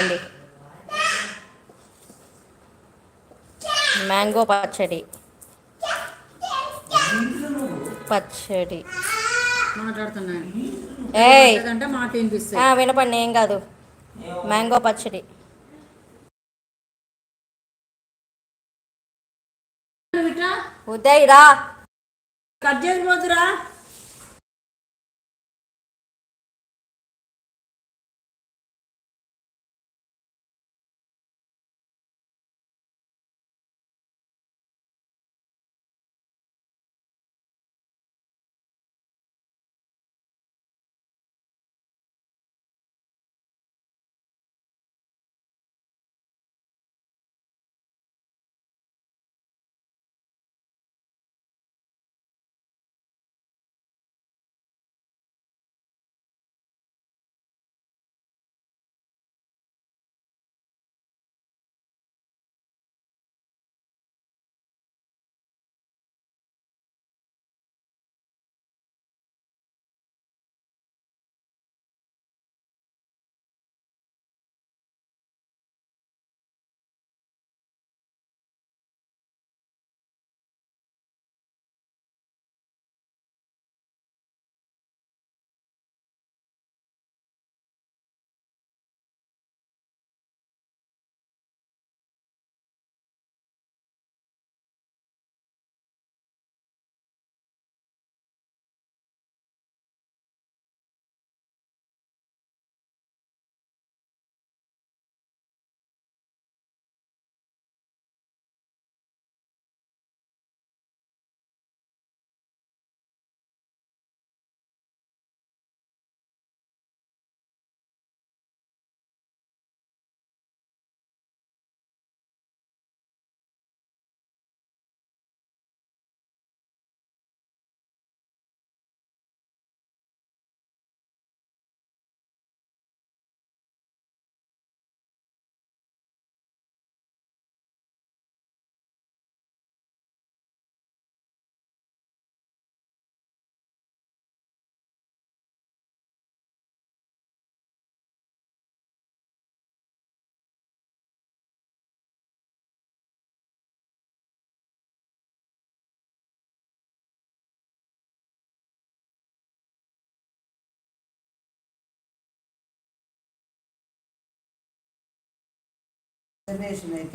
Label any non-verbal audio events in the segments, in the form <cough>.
అండి. మ్యాంగో పచ్చడి. పచ్చడి. మాట్లాడుతున్నాను వినపండి ఏం కాదు. మ్యాంగో పచ్చడి. ఉదయ్ రా. కట్ చేసి పోతురా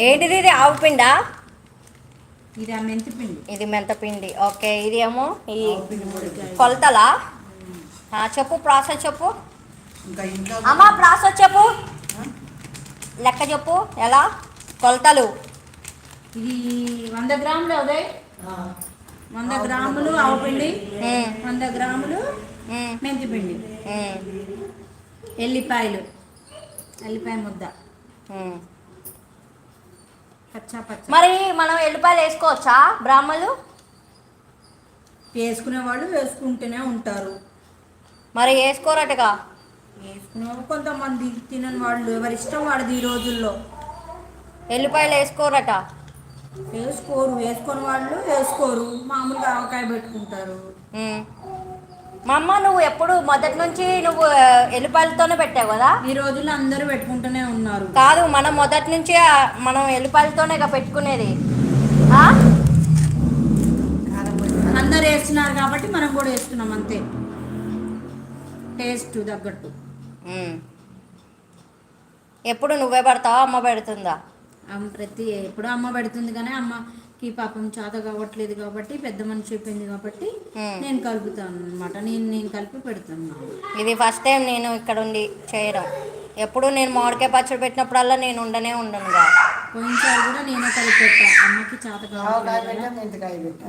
ఏంటిది ఇది? ఆవు పిండా? ఇది ఆ మెంతి పిండి. ఇది మెంతపిండి ఓకే ఇది ఏమో ఈ కొలతలా? ఆ, చెప్పు ప్రాసెస్ చెప్పు. అమ్మా ప్రాసెస్ చెప్పు. లెక్క చెప్పు ఎలా? కొలతలు. ఇది వంద గ్రాములు ఉదయ్ వంద గ్రాములు ఆవు పిండి. వంద గ్రాములు ఉమ్, మెంతి పిండి. ఉమ్, ఎల్లిపాయలు. ఎల్లిపాయ ముద్ద. మరి మనం ఎల్లిపాయలు వేసుకోవచ్చా బ్రాహ్మలు? వేసుకునే వాళ్ళు వేసుకుంటూనే ఉంటారు. మరి వేసుకోరటగా? వేసుకునే కొంతమంది తినని వాళ్ళు ఎవరి ఇష్టం వాడిది ఈ రోజుల్లో. ఎల్లిపాయలు వేసుకోరట? వేసుకోరు వేసుకొని వాళ్ళు వేసుకోరు. మామూలుగా ఆవకాయ పెట్టుకుంటారు. మా అమ్మ నువ్వు ఎప్పుడు మొదటి నుంచి నువ్వు ఎల్లిపాయలతోనే పెట్టావు కదా? ఈ రోజుల్లో అందరూ పెట్టుకుంటూనే ఉన్నారు. కాదు మనం మొదటి నుంచి మనం ఎల్లిపాయలతోనే ఇక పెట్టుకునేది. అందరు వేస్తున్నారు కాబట్టి మనం కూడా వేస్తున్నాం అంతే. టేస్ట్ తగ్గట్టు. ఎప్పుడు నువ్వే పెడతావా అమ్మ పెడుతుందా? అమ్మ ప్రతి ఎప్పుడు అమ్మ పెడుతుంది కానీ అమ్మకి పాపం చేత కావట్లేదు కాబట్టి పెద్ద మనిషి చెప్పింది కాబట్టి. నేను కలుపుతాను అనమాట నేను నేను కలిపి పెడుతున్నాను ఇది ఫస్ట్ టైం నేను ఇక్కడ ఉండి చేయడం. ఎప్పుడు నేను మామిడికాయ పచ్చడి పెట్టినప్పుడల్లా నేను ఉండనే ఉండనుగా. పోయినసారి కూడా నేనే కలిపి పెట్టా. అమ్మకి చేత కదా.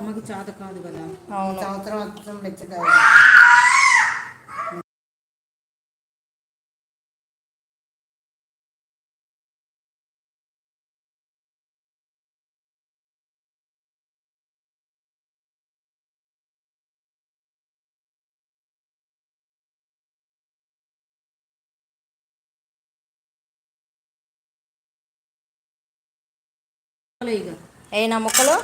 అమ్మకి చేత కాదు కదా. అవును. సంవత్సరం మొత్తం మెచ్చకాయ ఇక ఏ నా ముక్కలు?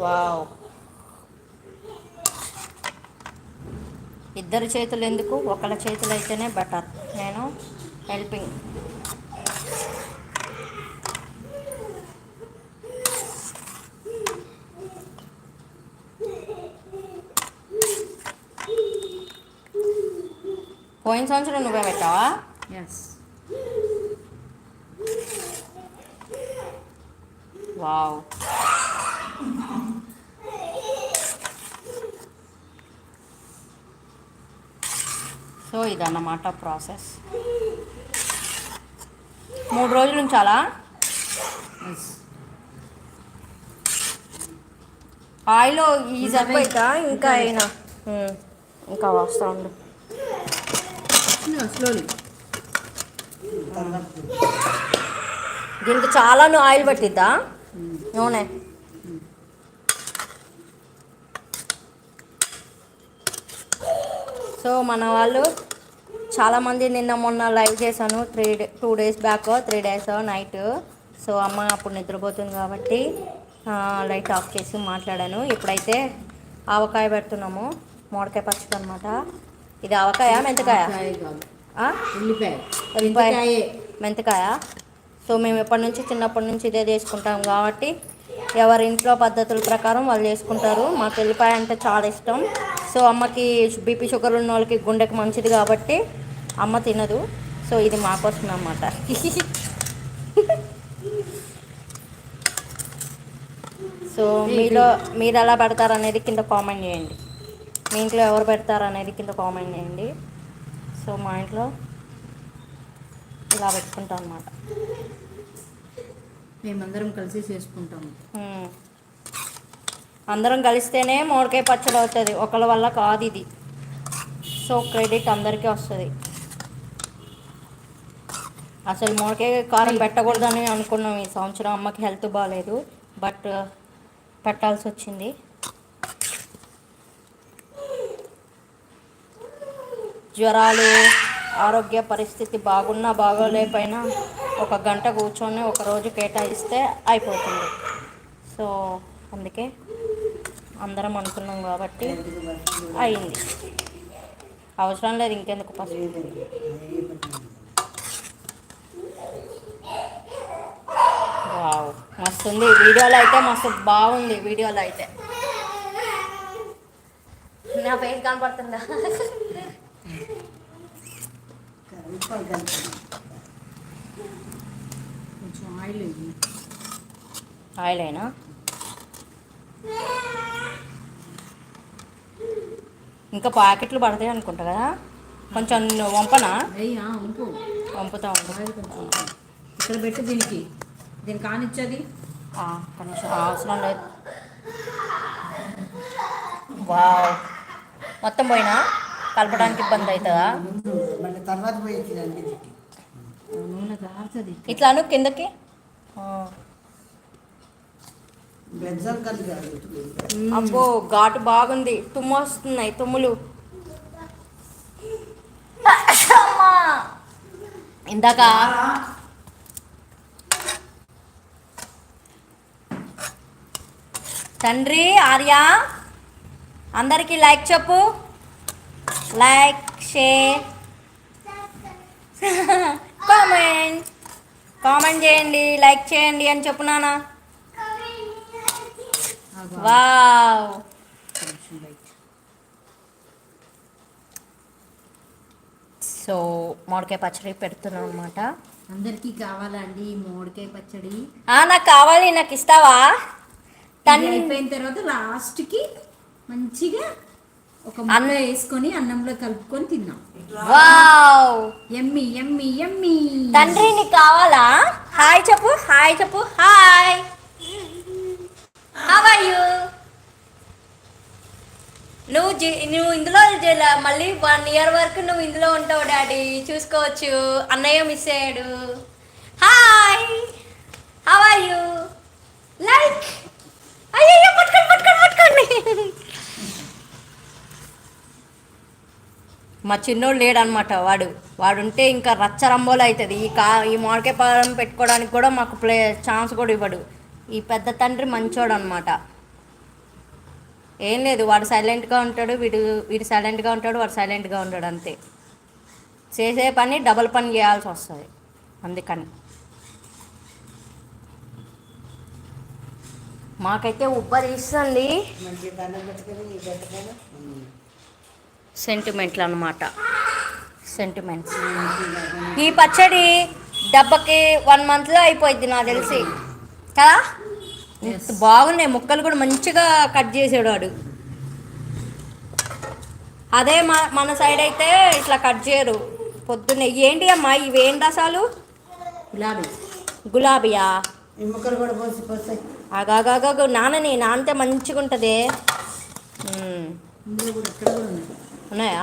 వావ్. ఇద్దరు చేతులు ఎందుకు? ఒకళ్ళ చేతులు అయితేనే బెటర్. నేను హెల్పింగ్. పోయిన సంవత్సరం నువ్వే పెట్టావా? Yes wow. సో ఇదన్నమాట ప్రాసెస్. మూడు రోజులు ఉంచాలా? ఎస్ ఆయిల్ ఈ సరిపోయితా ఇంకా అయినా. ఉమ్, ఇంకా వస్తూ ఉండు. స్లోలీ దీనికి చాలా ఆయిల్ పట్టిద్దా? నూనె సో మన వాళ్ళు చాలామంది నిన్న మొన్న లైవ్ చేశాను. Three day two days back three days night. So అమ్మ అప్పుడు నిద్రపోతుంది కాబట్టి లైట్ ఆఫ్ చేసి మాట్లాడాను. ఇప్పుడైతే ఆవకాయ పెడుతున్నాము. మామిడికాయ పచ్చడి అనమాట ఇది ఆవకాయ మెంతకాయ? ఉల్లిపాయ. మెంతికాయే. సో మేము ఎప్పటి నుంచి చిన్నప్పటి నుంచి ఇదే చేసుకుంటాం కాబట్టి ఎవరి ఇంట్లో పద్ధతుల ప్రకారం వాళ్ళు చేసుకుంటారు. మాకు ఎల్లిపాయ అంటే చాలా ఇష్టం. సో అమ్మకి బీపీ షుగర్ ఉన్న వాళ్ళకి గుండెకి మంచిది కాబట్టి అమ్మ తినదు. సో ఇది మా కోసం అన్నమాట. సో మీలో మీరు ఎలా పెడతారు అనేది కింద కామెంట్ చేయండి. మీ ఇంట్లో ఎవరు పెడతారు అనేది కింద కామెంట్ చేయండి. సో మా ఇంట్లో ఇలా పెట్టుకుంటాం అనమాట మేమందరం కలిసి చేసుకుంటాము. అందరం కలిస్తేనే మోడకాయ పచ్చడి అవుతుంది. ఒకళ్ళ వల్ల కాదు ఇది. సో క్రెడిట్ అందరికీ వస్తుంది. అసలు మోడకాయ కారం పెట్టకూడదని అనుకున్నాం ఈ సంవత్సరం. అమ్మకి హెల్త్ బాగాలేదు బట్ పెట్టాల్సి వచ్చింది. జ్వరాలు ఆరోగ్య పరిస్థితి బాగున్నా బాగోలేకపోయినా ఒక గంట కూర్చొని ఒక రోజు కేటాయిస్తే అయిపోతుంది. సో అందుకే అందరం అనుకున్నాం కాబట్టి అయింది. అవసరం లేదు ఇంకెందుకు పసుపు? వావ్ మస్తు ఉంది వీడియోలో అయితే మస్తు బాగుంది వీడియోలో అయితే. నా ఫేస్ కనపడుతుందా? ఆయిల్. ఆయిల్ అయినా ఇంకా ప్యాకెట్లు పడతాయి అనుకుంటా కదా. కొంచెం వంపనా? వంపుతా. ఇక్కడ పెట్టి దీనికి. దీనికి కానిచ్చేది. ఆ, కొంచెం అవసరం లేదు. వావ్. మొత్తం పోయినా? కలపడానికి ఇబ్బంది అవుతుందా? తర్వాత ఇట్లా అను కిందకి? అబ్బో ఘాటు బాగుంది. తుమ్ము వస్తున్నాయి తుమ్ములు! ఇందాక తండ్రి ఆర్య అందరికీ లైక్ చెప్పు. Like share. <laughs> కామెంట్. కామెంట్ చేయండి లైక్ చేయండి అని చెప్పు నాన్న. వావ్ కొంచెం లైట్ సో మామిడికాయ పచ్చడి పెడుతున్నాం అనమాట అందరికీ కావాలా అండి ఈ మామిడికాయ పచ్చడి. నాకు కావాలి నాకు ఇస్తావా? అయిపోయిన తర్వాత లాస్ట్కి మంచిగా ఒక ముద్ద వేసుకొని అన్నంలో కలుపుకొని తిన్నాం. వావ్! ఎమ్మి ఎమ్మి ఎమ్మి తండ్రి నీకు కావాలా? హాయ్ చెప్పు హాయ్ చెప్పు హాయ్. హౌ ఆర్ యు నువ్వు జీ- నువ్వు ఇందులో మళ్ళీ వన్ ఇయర్ వరకు నువ్వు ఇందులో ఉంటావు డాడీ. చూసుకోవచ్చు. అన్నయ్య మిస్ అయ్యాడు. Hi how are you like అయ్యో పట్టుకోండి పట్టుకోండి పట్టుకోండి. మా చిన్నోడు లేడనమాట వాడు. వాడు ఉంటే ఇంకా రచ్చరంబోలు అవుతుంది ఈ కా ఈ మామిడికాయ పాలన పెట్టుకోవడానికి కూడా మాకు ప్లే ఛాన్స్ కూడా ఇవ్వడు. ఈ పెద్ద తండ్రి మంచోడు అనమాట ఏం లేదు వాడు సైలెంట్గా ఉంటాడు వీడు వీడు సైలెంట్గా ఉంటాడు వాడు సైలెంట్గా ఉంటాడు అంతే. చేసే పని డబల్ పని చేయాల్సి వస్తుంది. అందుకని. మాకైతే ఉబ్బరిస్తుంది మంచి దండం పెట్టుకొని ఈ పెట్టుకొని సెంటిమెంట్లు అనమాట సెంటిమెంట్స్. ఈ పచ్చడి డబ్బకి వన్ మంత్లో అయిపోయింది నాకు తెలిసి. కదా? ఇంత బాగున్నాయి. ముక్కలు కూడా మంచిగా కట్ చేసాడు వాడు. అదే మా మన సైడ్ అయితే ఇట్లా కట్ చేయరు. పొద్దున్నే. ఏంటి అమ్మా ఇవేం రసాలు? గులాబీ. గులాబీయా? ముక్కలు కూడా పోసి నానని నానితే మంచిగా ఉంటుంది ఉన్నాయి.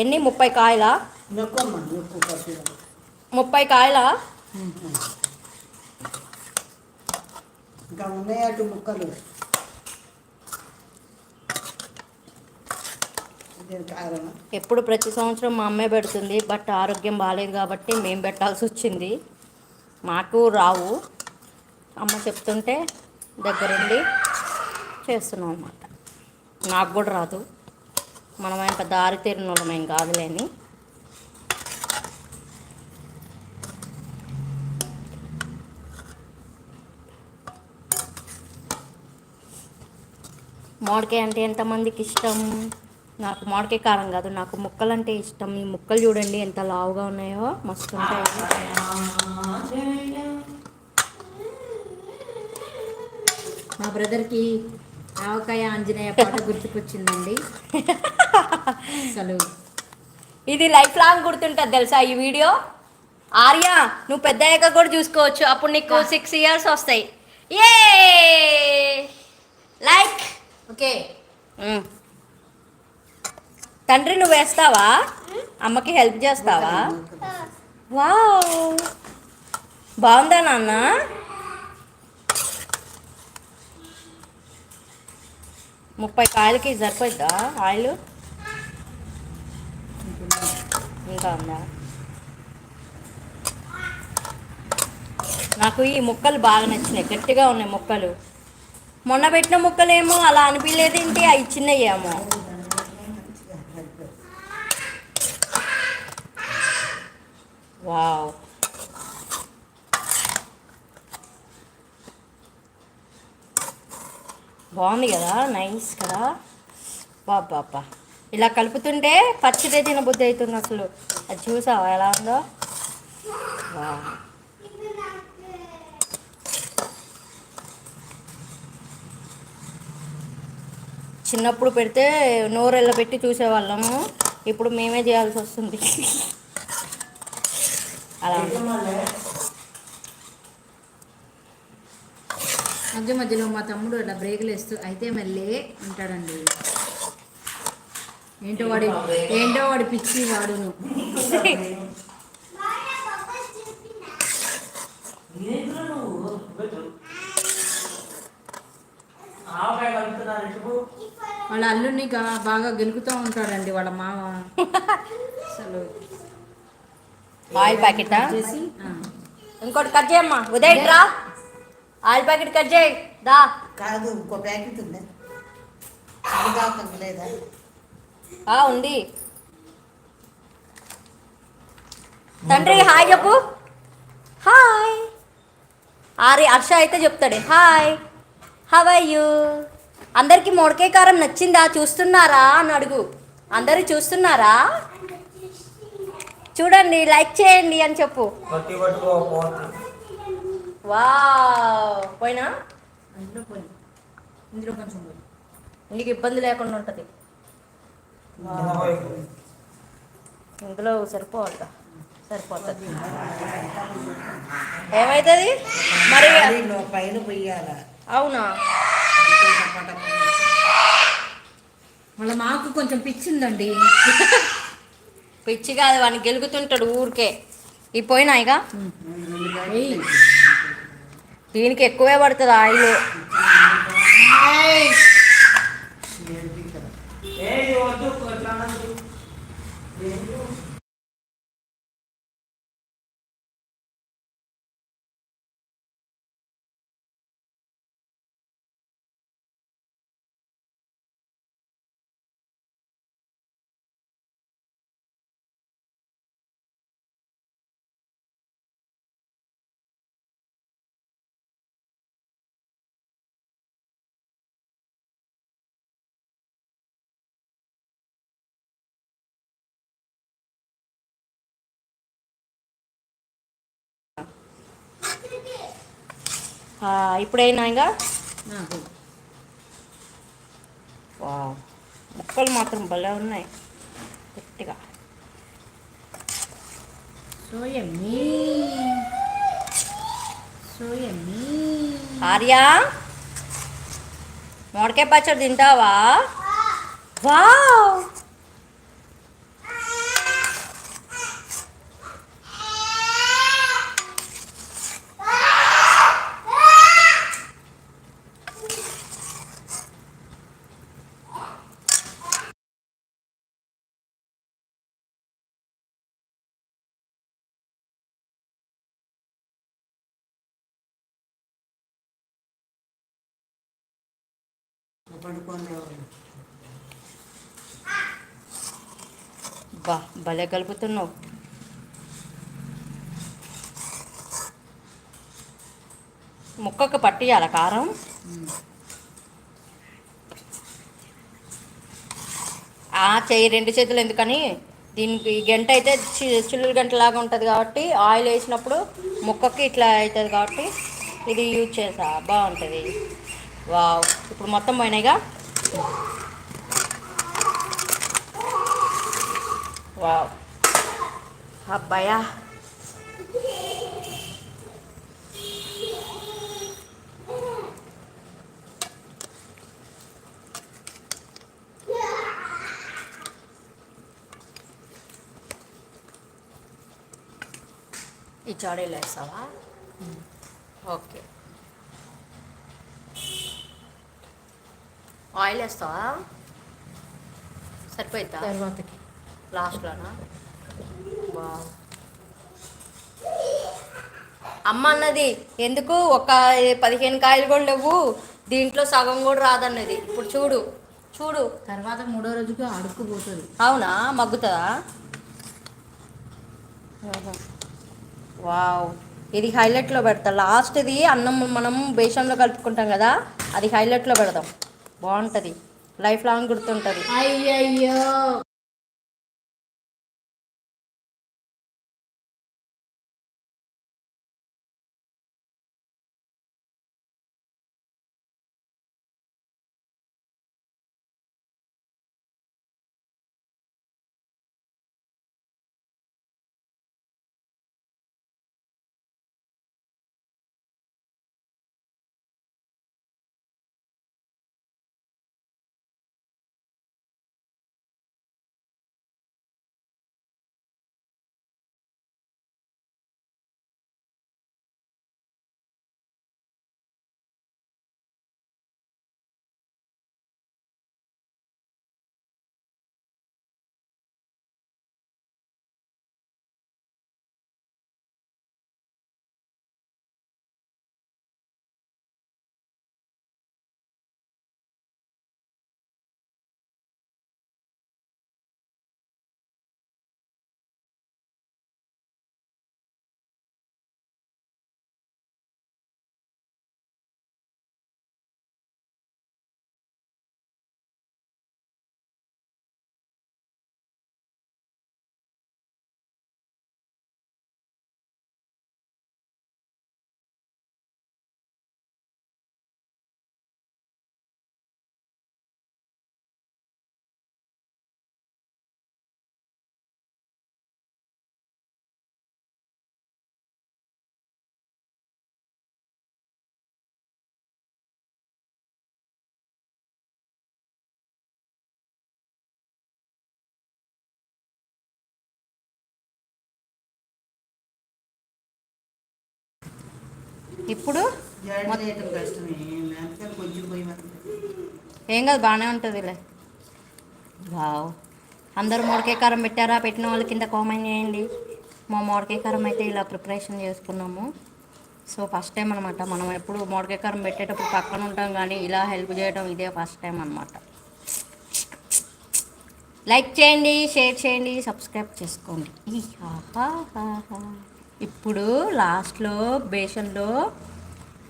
ఎన్ని? ముప్పై కాయలా? ముప్పై కాయలా? ఇంకా ఉన్నాయి అటు ముక్కలు? ఎప్పుడు ప్రతి సంవత్సరం మా అమ్మే పెడుతుంది బట్ ఆరోగ్యం బాగాలేదు కాబట్టి మేము పెట్టాల్సి వచ్చింది. మాకు రావు. అమ్మ చెప్తుంటే దగ్గరుండి చేస్తున్నాం అనమాట నాకు కూడా రాదు. మనమేం పెద్ద ఆరితేరిన వాళ్ళమేం కాదులేని మామిడికాయ అంటే ఎంతమందికి ఇష్టం? నాకు మామిడికాయ కారం కాదు నాకు ముక్కలు అంటే ఇష్టం. ఈ ముక్కలు చూడండి ఎంత లావుగా ఉన్నాయో మస్తు ఉంటాయి. మా బ్రదర్కి ఆవకాయ ఆంజనేయ పాట గుర్తుకొచ్చిందండి. అసలు. ఇది లైఫ్ లాంగ్ గుర్తుంటుంది తెలుసా ఈ వీడియో? ఆర్య నువ్వు పెద్ద అయ్యాక కూడా చూసుకోవచ్చు. అప్పుడు నీకు సిక్స్ ఇయర్స్ వస్తాయి. ఏ లైక్ ఓకే. తండ్రి నువ్వు వేస్తావా? అమ్మకి హెల్ప్ చేస్తావా? వావ్ బాగుందా నాన్న? ముప్పై కాయలకి సరిపోద్దా ఆయిల్? ఇంకా ఉందా? నాకు ఈ ముక్కలు బాగా నచ్చినాయి గట్టిగా ఉన్నాయి ముక్కలు. మొన్న పెట్టిన ముక్కలేమో అలా అనిపించలేదు ఏంటి? అవి చిన్నయ్యేమో వావ్. బాగుంది కదా నైస్ కదా. బాబా ఇలా కలుపుతుంటే పచ్చిదే తినబుద్ధి అవుతుంది అసలు. అది చూసావా ఎలా ఉందో? చిన్నప్పుడు పెడితే నోరెళ్ళ పెట్టి చూసేవాళ్ళము. ఇప్పుడు మేమే చేయాల్సి వస్తుంది. అలా మధ్య మధ్యలో మా తమ్ముడు అలా బ్రేకులు వేస్తూ అయితే మళ్ళీ ఉంటాడండి. ఏంటో వాడి ఏంటో వాడి పిచ్చి వాడును. వాళ్ళ అల్లుడిని గా- బాగా గెలుకుతూ ఉంటాడండి వాళ్ళ మామ. అసలు. ఆయిల్ ప్యాకెటా ఇంకోటి కట్ చేయమ్మా. ఉదయ్ రా. ఆయిల్ ప్యాకెట్ కట్ చేయి. దా. కాదు ఇంకో ప్యాకెట్ ఉంది. అది కాకుండా లేదా? ఆ, ఉంది. తండ్రి హాయ్ చెప్పు. హాయ్. ఆరి హర్ష అయితే చెప్తాడు. హాయ్. హవ్ ఐ యూ అందరికి మొడకే కారం నచ్చిందా? చూస్తున్నారా అని అడుగు. అందరూ చూస్తున్నారా? చూడండి లైక్ చేయండి అని చెప్పు. వావ్. పోయినా? అందులో పోయి ఇందులో కొంచెం పోయి నీకు ఇబ్బంది లేకుండా ఉంటుంది. ఇందులో సరిపోవాలి సరిపోతుంది. ఏమవుతుంది మరి పైన పొయ్యాల. అవునా? వాళ్ళ మాకు కొంచెం పిచ్చి ఉందండి. పిచ్చి కాదు వాడిని గెలుగుతుంటాడు ఊరికే. ఈ పోయినాయిగా. దీనికి ఎక్కువే పడుతుంది ఆయిల్. ఇప్పుడైనా ఇంకా? ముక్కలు మాత్రం భలే ఉన్నాయి. గట్టిగా. ఆర్య? మామిడికాయ పచ్చడి తింటావా? వావ్. బా భలే కలుపుతున్నావు. ముక్కకు పట్టియాల కారం? ఆ చెయ్యి రెండు చేతులు ఎందుకని? దీనికి ఈ గంట అయితే చి- చిల్లుల గంట లాగా ఉంటుంది కాబట్టి ఆయిల్ వేసినప్పుడు ముక్కకి ఇట్లా అవుతుంది కాబట్టి ఇది యూజ్ చేసా బాగుంటుంది. వావ్ ఇప్పుడు మొత్తం పోయినాయిగా వావ్ అబ్బాయా ఈ చాడీలు వేస్తావా ఓకే ఆయిల్ వేస్తావా? సరిపోయిద్దా? తర్వాతకి. లాస్ట్లోనా. అమ్మ అన్నది ఎందుకు? ఒక పదిహేను కాయలు కూడా లేవు. దీంట్లో సగం కూడా రాదన్నది. ఇప్పుడు చూడు చూడు. తర్వాత మూడో రోజుకి అడుక్కుపోతుంది అవునా? మగ్గుతుందా. వావ్. ఇది హైలైట్లో పెడతా. లాస్ట్ది అన్నం మనం బేసన్లో కలుపుకుంటాం కదా అది హైలైట్లో పెడదాం. బాగుంటుంది. లైఫ్ లాంగ్ గుర్తుంటుంది. అయ్యయ్యో. ఇప్పుడు? ఏం కాదు బాగానే ఉంటుందిలే వావ్. అందరూ మామిడికాయ కారం పెట్టారా? పెట్టిన వాళ్ళ కింద కామెంట్ చేయండి. మా మామిడికాయ కారం అయితే ఇలా ప్రిపరేషన్ చేసుకున్నాము. సో ఫస్ట్ టైం అనమాట మనం ఎప్పుడు మామిడికాయ కారం పెట్టేటప్పుడు పక్కన ఉంటాం కానీ ఇలా హెల్ప్ చేయడం ఇదే ఫస్ట్ టైం అనమాట లైక్ చేయండి షేర్ చేయండి సబ్స్క్రైబ్ చేసుకోండి. ఇప్పుడు లాస్ట్లో బేసన్లో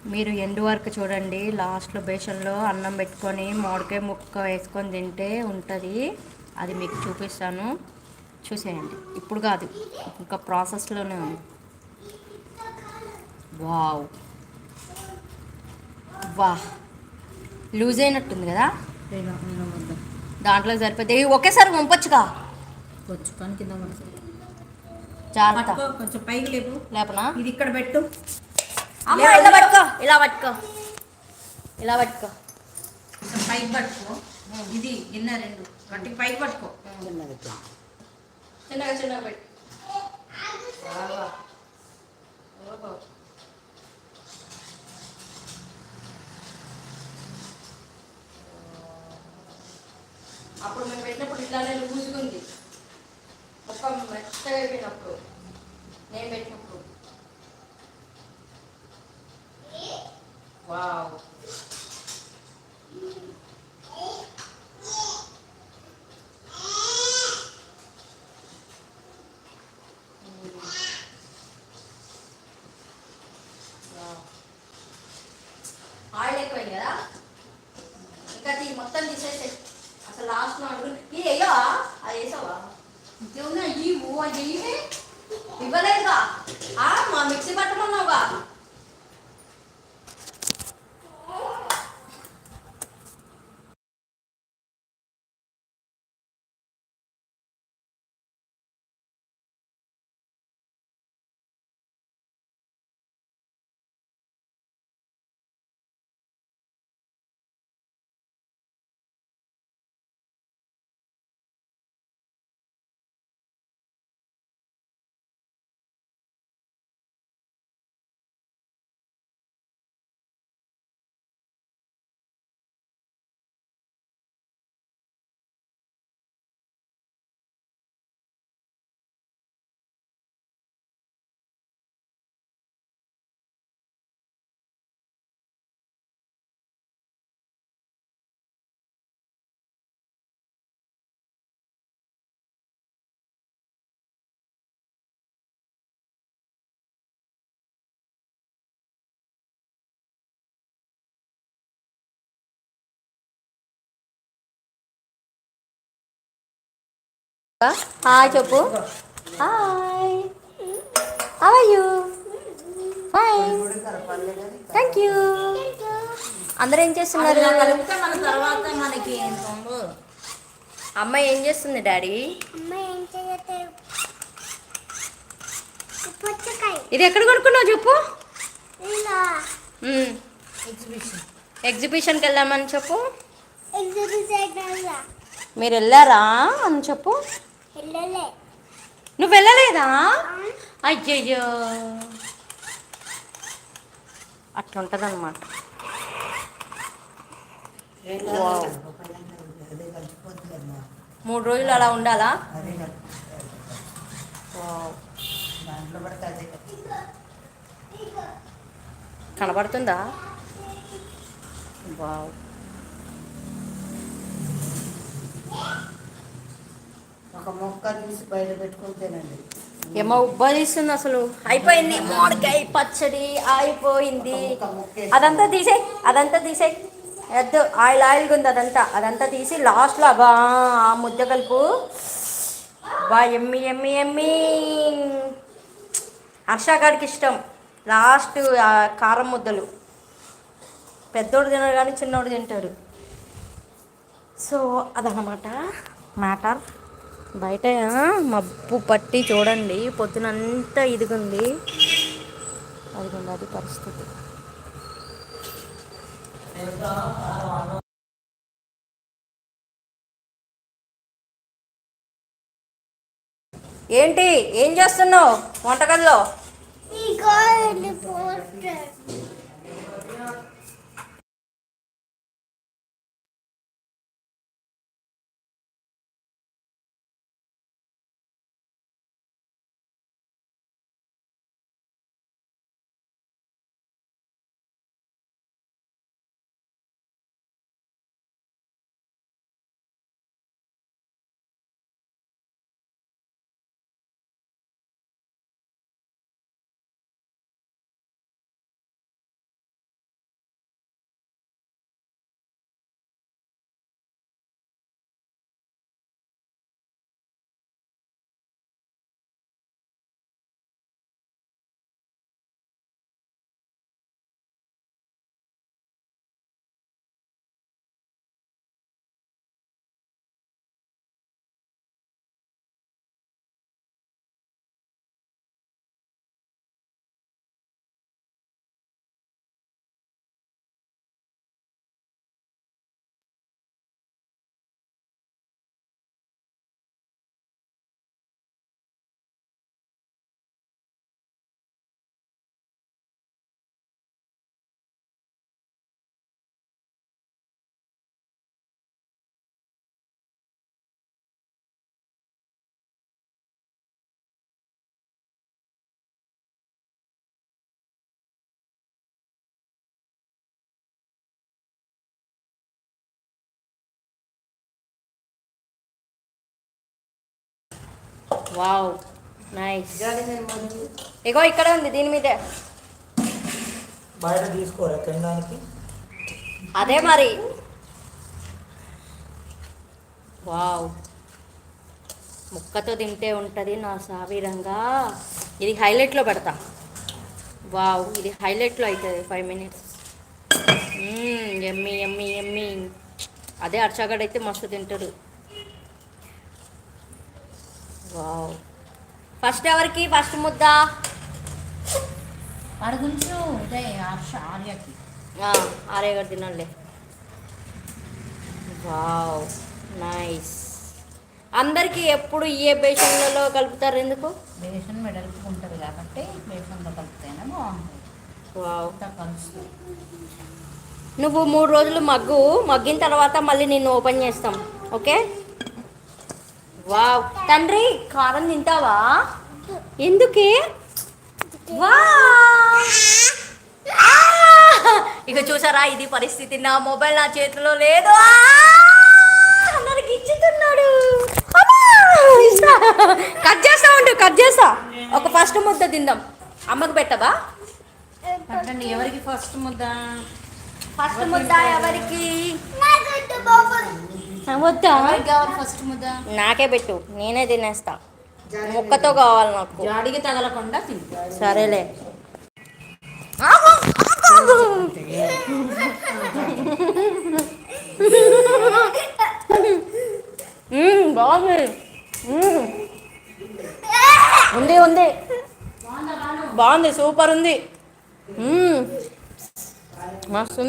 మీరు ఎండు వరకు చూడండి. లాస్ట్లో బేసన్లో అన్నం పెట్టుకొని మామిడికాయ ముక్క వేసుకొని తింటే ఉంటుంది. అది మీకు చూపిస్తాను. చూసేయండి. ఇప్పుడు కాదు ఇంకా ప్రాసెస్లోనే ఉంది. వావ్. వా లూజ్ అయినట్టుంది కదా? దాంట్లో సరిపోతే ఒకేసారి పంపొచ్చుగా వచ్చు కానీ కింద జాగ్రత్త. పట్టుకో కొంచెం పైకి లేపు. లేపనా? ఇది ఇక్కడ పెట్టు. అమ్మ ఇలా పట్టుకో ఇలా పట్టుకో. ఇలా పట్టుకో. కొంచెం పైకి పట్టుకో. ఇది గిన్నె రెండు. గట్టి పైకి పట్టుకో. చిన్నగా చిన్నగా పెట్టు. అప్పుడు మేము పెట్టినప్పుడు ఇట్లానే ఉంది ఒక మెత్తగా అయిపోయినప్పుడు నేను పెట్టినప్పుడు. వావ్ ఆయిల్ ఎక్కువైంది కదా ఇంకా తీ మొత్తం తీసేసే అసలు లాస్ట్లో అడుగు ఇది వేయవా అది వేసావా ఇంకేమున్నా ఇవ్వు అది ఇవి ఇవ్వలేదుగా ఆ, మా మిక్సీ పట్టమన్నావుగా హాయ్ చెప్పు. Hi how are you fine thank you అందరూ ఏం చేస్తున్నారు? తర్వాత మనకి అమ్మ ఏం చేస్తుంది డాడీ? ఇది ఎక్కడ కొనుక్కున్నావు చెప్పు? ఇలా మ్మ్. ఎగ్జిబిషన్ ఎగ్జిబిషన్కి వెళ్దామని చెప్పు. ఎగ్జిబిషన్ మీరు వెళ్ళారా అని చెప్పు. నువ్వు వెళ్ళలేదా? అయ్యయ్యో. అట్లుంటుంది అనమాట మూడు రోజులు అలా ఉండాలా. కనబడుతుందా? వావ్. ఒక మొక్క తీసి బయట పెట్టుకుంటేనండి ఏమో ఉబ్బదిస్తుంది అసలు. అయిపోయింది. మామిడికాయ పచ్చడి అయిపోయింది. వేసి- అదంతా తీసేయ్. అదంతా తీసేయ్. వద్దు. ఆయిల్ ఆయిల్గా ఉంది అదంతా. అదంతా తీసి లాస్ట్లో బా ఆ ముద్ద కలుపు. బా ఎమ్మి ఎమ్మి ఎమ్మి. హర్షగాడికి ఇష్టం. లాస్ట్ కారం ముద్దలు. పెద్దోడు తినడు కానీ చిన్నోడు తింటాడు. సో అదనమాట మ్యాటర్. బయట మబ్బు పట్టి చూడండి పొద్దునంతా ఇదిగుంది. అదిగుంది అది పరిస్థితి. ఏంటి ఏం చేస్తున్నావు వంటగదిలో? వావ్ నైస్ ఇగో ఇక్కడ ఉంది దీని మీదే. బయట తీసుకోరా తినడానికి? అదే మరి. వావ్ ముక్కతో తింటే ఉంటుంది నా సావిరంగా. ఇది హైలైట్లో పెడతా. వావ్ ఇది హైలైట్లో అవుతుంది ఫైవ్ మినిట్స్ ఎమ్మి ఎమ్మి ఎమ్మి అదే అర్చగడ్ అయితే మస్తు తింటాడు. వావ్. ఫస్ట్ ఎవరికి? ఫస్ట్ ముద్ద? వాడి గురించి ఇదే ఆర్ష ఆర్యకి. ఆరేగడ్ తినండి వావ్ నైస్. అందరికీ ఎప్పుడు ఏ బేషన్లలో కలుపుతారు ఎందుకు? బేసన్ మెడల్కి ఉంటుంది కాబట్టి బేసన్లో కలిపితేనే బాగుంటుంది. వావ్. కలుస్తుంది నువ్వు మూడు రోజులు మగ్గు మగ్గిన తర్వాత మళ్ళీ నిన్ను ఓపెన్ చేస్తాం. ఓకే? వావ్. తండ్రి కారం తింటావా? ఎందుకే? వా ఇక చూసారా ఇది పరిస్థితి నా మొబైల్ నా చేతిలో లేదు. ఇచ్చుతున్నాడు. కట్ చేస్తా ఉండు కట్ చేస్తా. ఒక ఫస్ట్ ముద్ద తిందాం. అమ్మకు పెట్టవా? ఎవరికి ఫస్ట్ ముద్ద? ఫస్ట్ ముద్ద ఎవరికి? వద్దా ఫస్ట్ ముద్ద. నాకే పెట్టు నేనే తినేస్తా. ముక్కతో కావాలి నాకు. జాడికి తగలకుండా సరేలే. బాగుంది. ఉంది ఉంది. బాగుంది సూపర్ ఉంది. మస్తు